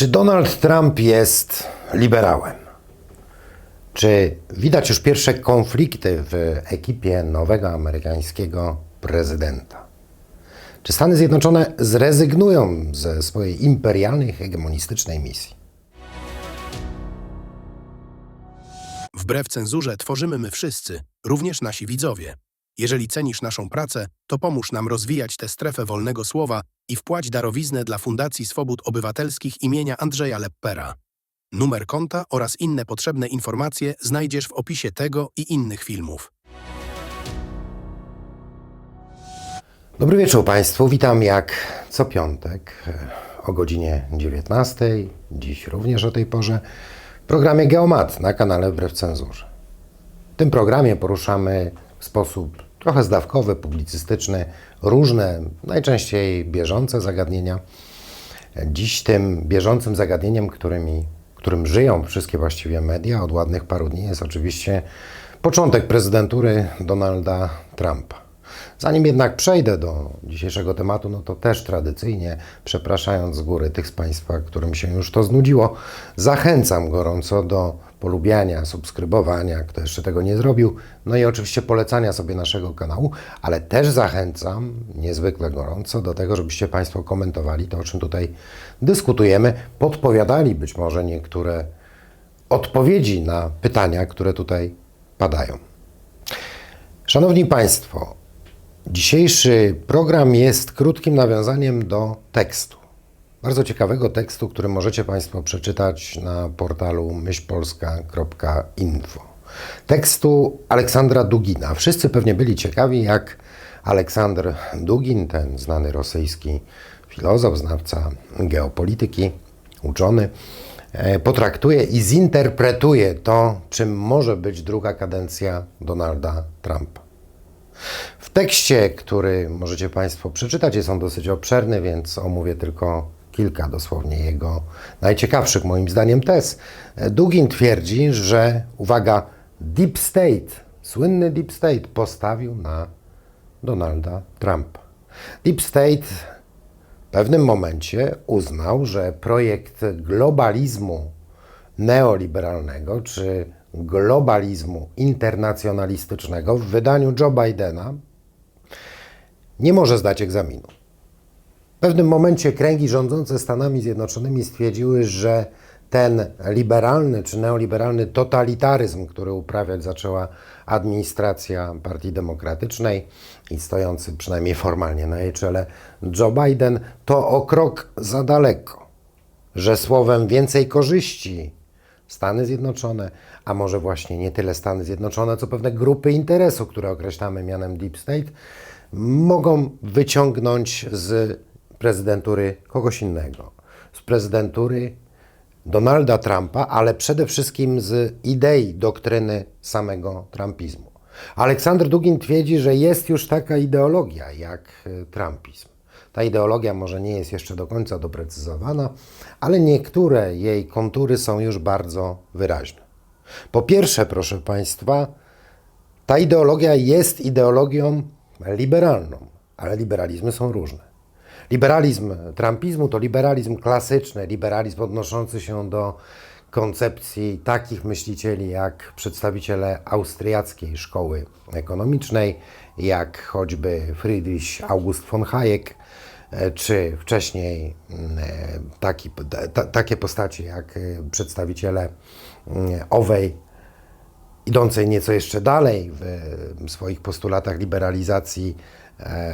Czy Donald Trump jest liberałem? Czy widać już pierwsze konflikty w ekipie nowego amerykańskiego prezydenta? Czy Stany Zjednoczone zrezygnują ze swojej imperialnej, hegemonistycznej misji? Wbrew cenzurze tworzymy my wszyscy, również nasi widzowie. Jeżeli cenisz naszą pracę, to pomóż nam rozwijać tę strefę wolnego słowa i wpłać darowiznę dla Fundacji Swobód Obywatelskich imienia Andrzeja Leppera. Numer konta oraz inne potrzebne informacje znajdziesz w opisie tego i innych filmów. Dobry wieczór Państwu. Witam jak co piątek e, o godzinie 19. Dziś również o tej porze w programie Geomat na kanale Wbrew Cenzurze. W tym programie poruszamy w sposób trochę zdawkowy, publicystyczny różne, najczęściej bieżące zagadnienia. Dziś tym bieżącym zagadnieniem, którymi, którym żyją wszystkie właściwie media od ładnych paru dni jest oczywiście początek prezydentury Donalda Trumpa. Zanim jednak przejdę do dzisiejszego tematu, no to też tradycyjnie, przepraszając z góry tych z Państwa, którym się już to znudziło, zachęcam gorąco do polubiania, subskrybowania, kto jeszcze tego nie zrobił, no i oczywiście polecania sobie naszego kanału, ale też zachęcam niezwykle gorąco do tego, żebyście Państwo komentowali to, o czym tutaj dyskutujemy, podpowiadali być może niektóre odpowiedzi na pytania, które tutaj padają. Szanowni Państwo, Dzisiejszy program jest krótkim nawiązaniem do tekstu. Bardzo ciekawego tekstu, który możecie Państwo przeczytać na portalu myślpolska.info. Tekstu Aleksandra Dugina. Wszyscy pewnie byli ciekawi, jak Aleksander Dugin, ten znany rosyjski filozof, znawca geopolityki, uczony, e, potraktuje i zinterpretuje to, czym może być druga kadencja Donalda Trumpa. W tekście, który możecie Państwo przeczytać, jest on dosyć obszerny, więc omówię tylko kilka dosłownie jego najciekawszych moim zdaniem tez. Dugin twierdzi, że, uwaga, Deep State, słynny Deep State postawił na Donalda Trumpa. Deep State w pewnym momencie uznał, że projekt globalizmu neoliberalnego, czy globalizmu internacjonalistycznego w wydaniu Joe Bidena nie może zdać egzaminu. W pewnym momencie kręgi rządzące Stanami Zjednoczonymi stwierdziły, że ten liberalny czy neoliberalny totalitaryzm, który uprawiać zaczęła administracja Partii Demokratycznej i stojący przynajmniej formalnie na jej czele Joe Biden, to o krok za daleko, że słowem więcej korzyści Stany Zjednoczone, a może właśnie nie tyle Stany Zjednoczone, co pewne grupy interesu, które określamy mianem Deep State, mogą wyciągnąć z prezydentury kogoś innego. Z prezydentury Donalda Trumpa, ale przede wszystkim z idei, doktryny samego trumpizmu. Aleksander Dugin twierdzi, że jest już taka ideologia jak e, trumpizm. Ta ideologia może nie jest jeszcze do końca doprecyzowana, ale niektóre jej kontury są już bardzo wyraźne. Po pierwsze, proszę Państwa, ta ideologia jest ideologią liberalną, ale liberalizmy są różne. Liberalizm trumpizmu to liberalizm klasyczny, liberalizm odnoszący się do koncepcji takich myślicieli jak przedstawiciele austriackiej szkoły ekonomicznej, jak choćby Friedrich August von Hayek, e, czy wcześniej e, taki, ta, takie postacie jak e, przedstawiciele owej, idącej nieco jeszcze dalej w swoich postulatach liberalizacji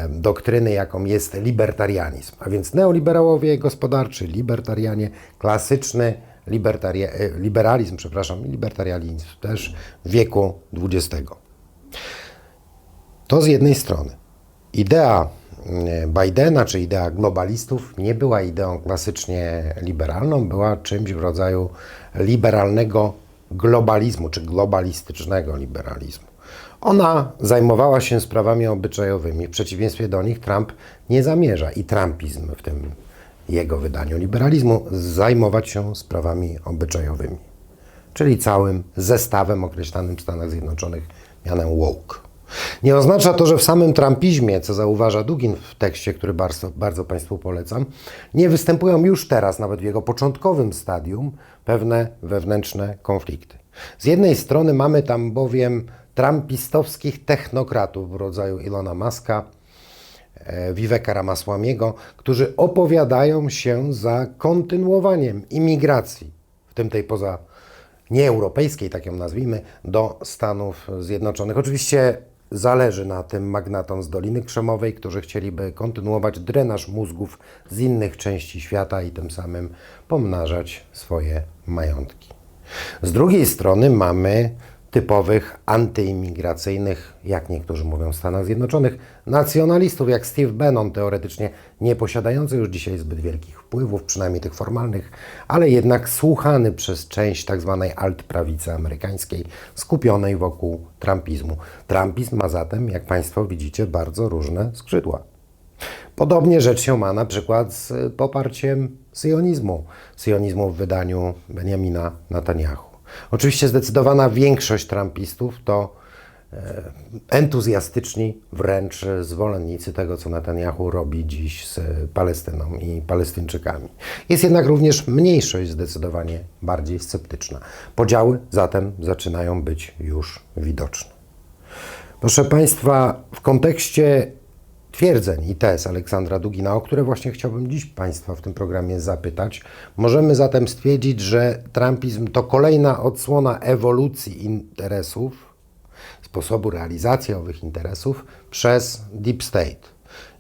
doktryny, jaką jest libertarianizm. A więc neoliberałowie gospodarczy, libertarianie, klasyczny libertaria, liberalizm, przepraszam, libertarianizm też wieku XX. To z jednej strony. Idea Bidena, czy idea globalistów, nie była ideą klasycznie liberalną, była czymś w rodzaju liberalnego globalizmu, czy globalistycznego liberalizmu. Ona zajmowała się sprawami obyczajowymi. W przeciwieństwie do nich Trump nie zamierza i Trumpizm w tym jego wydaniu liberalizmu zajmować się sprawami obyczajowymi, czyli całym zestawem określanym w Stanach Zjednoczonych mianem woke. Nie oznacza to, że w samym trumpizmie, co zauważa Dugin w tekście, który bardzo, bardzo Państwu polecam, nie występują już teraz, nawet w jego początkowym stadium, pewne wewnętrzne konflikty. Z jednej strony mamy tam bowiem trumpistowskich technokratów w rodzaju Ilona Maska, e, Viveka Ramasłamiego, którzy opowiadają się za kontynuowaniem imigracji, w tym tej poza nieeuropejskiej, tak ją nazwijmy, do Stanów Zjednoczonych. Oczywiście zależy na tym magnatom z Doliny Krzemowej, którzy chcieliby kontynuować drenaż mózgów z innych części świata i tym samym pomnażać swoje majątki. Z drugiej strony mamy typowych antyimigracyjnych, jak niektórzy mówią w Stanach Zjednoczonych, nacjonalistów jak Steve Bannon, teoretycznie nie posiadający już dzisiaj zbyt wielkich wpływów, przynajmniej tych formalnych, ale jednak słuchany przez część tzw. altprawicy amerykańskiej, skupionej wokół trumpizmu. Trumpizm ma zatem, jak Państwo widzicie, bardzo różne skrzydła. Podobnie rzecz się ma na przykład z poparciem sionizmu, sionizmu w wydaniu Benjamina Netanyahu. Oczywiście zdecydowana większość trumpistów to e, entuzjastyczni wręcz zwolennicy tego, co Netanyahu robi dziś z Palestyną i Palestyńczykami. Jest jednak również mniejszość zdecydowanie bardziej sceptyczna. Podziały zatem zaczynają być już widoczne. Proszę Państwa, w kontekście twierdzeń i tez Aleksandra Dugina, o które właśnie chciałbym dziś Państwa w tym programie zapytać, możemy zatem stwierdzić, że trumpizm to kolejna odsłona ewolucji interesów, sposobu realizacji owych interesów przez Deep State.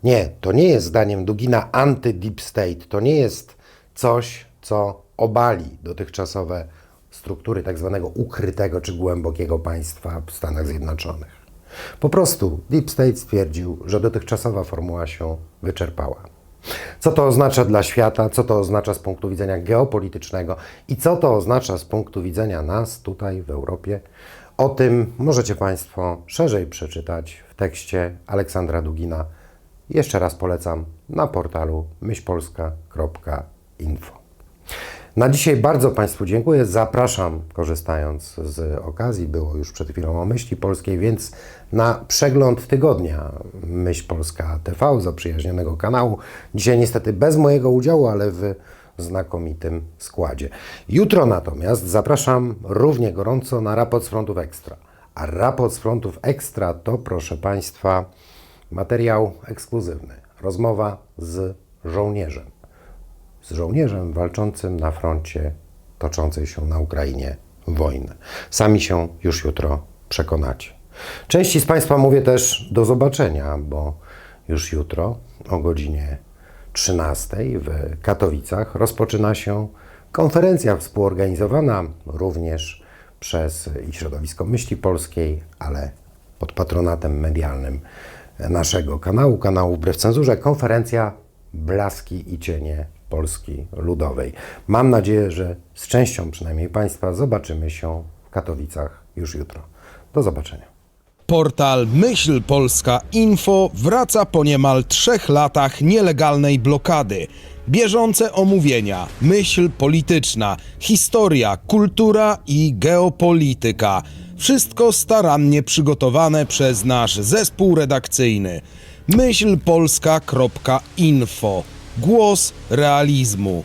Nie, to nie jest zdaniem Dugina anty-Deep State, to nie jest coś, co obali dotychczasowe struktury tak zwanego ukrytego czy głębokiego państwa w Stanach Zjednoczonych. Po prostu Deep State stwierdził, że dotychczasowa formuła się wyczerpała. Co to oznacza dla świata, co to oznacza z punktu widzenia geopolitycznego i co to oznacza z punktu widzenia nas tutaj w Europie, o tym możecie Państwo szerzej przeczytać w tekście Aleksandra Dugina. Jeszcze raz polecam na portalu myślpolska.info. Na dzisiaj bardzo Państwu dziękuję. Zapraszam, korzystając z okazji, było już przed chwilą o myśli polskiej, więc na przegląd tygodnia Myśl Polska TV, zaprzyjaźnionego kanału. Dzisiaj niestety bez mojego udziału, ale w znakomitym składzie. Jutro natomiast zapraszam równie gorąco na raport z frontów ekstra. A raport z frontów ekstra to, proszę Państwa, materiał ekskluzywny. Rozmowa z żołnierzem z żołnierzem walczącym na froncie toczącej się na Ukrainie wojny. Sami się już jutro przekonacie. Części z Państwa mówię też do zobaczenia, bo już jutro o godzinie 13 w Katowicach rozpoczyna się konferencja współorganizowana również przez i środowisko myśli polskiej, ale pod patronatem medialnym naszego kanału, kanału Wbrew Cenzurze, konferencja Blaski i Cienie Polski Ludowej. Mam nadzieję, że z częścią przynajmniej Państwa zobaczymy się w Katowicach już jutro. Do zobaczenia. Portal Myśl Polska Info wraca po niemal trzech latach nielegalnej blokady. Bieżące omówienia, myśl polityczna, historia, kultura i geopolityka. Wszystko starannie przygotowane przez nasz zespół redakcyjny. myślpolska.info. Głos realizmu.